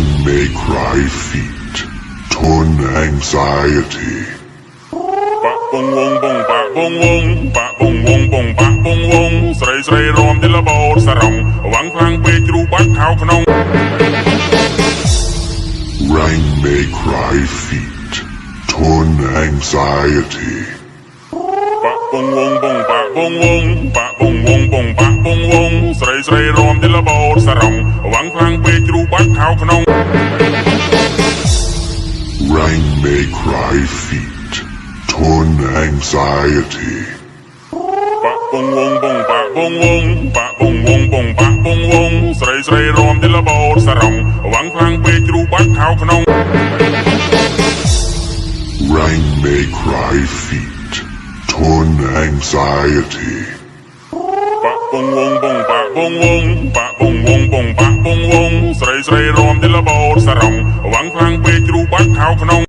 Crying may cry feet, torn anxiety. បាក់បងវងបងបាក់បងវងបាក់បងវងបងបាក់បងវងស្រីស្រីរំទិលបោតសរងវាំងខ្លាំងពេកគ្រូបាក់ខោក្នុង Rain may cry feet, torn anxiety. បងវងបាក់បងវងបងបាក់បងវងស្រីស្រីរំទីលបោតសរងវងខ្លាំងពេកគ្រូបាក់ខោក្នុង Rain may cry feet, torn anxiety. បាក់បងវងបងបាក់បងវងបាក់បងវងបងបាក់បងវងស្រីស្រីរំទីលបោតសរងវងខ្លាំងពេកគ្រូបាក់ខោក្នុង Rain may cry feet. Ton anxiety. ប៉ពងវងបងប៉ពងវងប៉ពងវងបងប៉ពងវងស្រីស្រីរំទិលបោតសរងវ៉ាំងខ្លាំងពេកជ្រូបាត់ខោក្នុង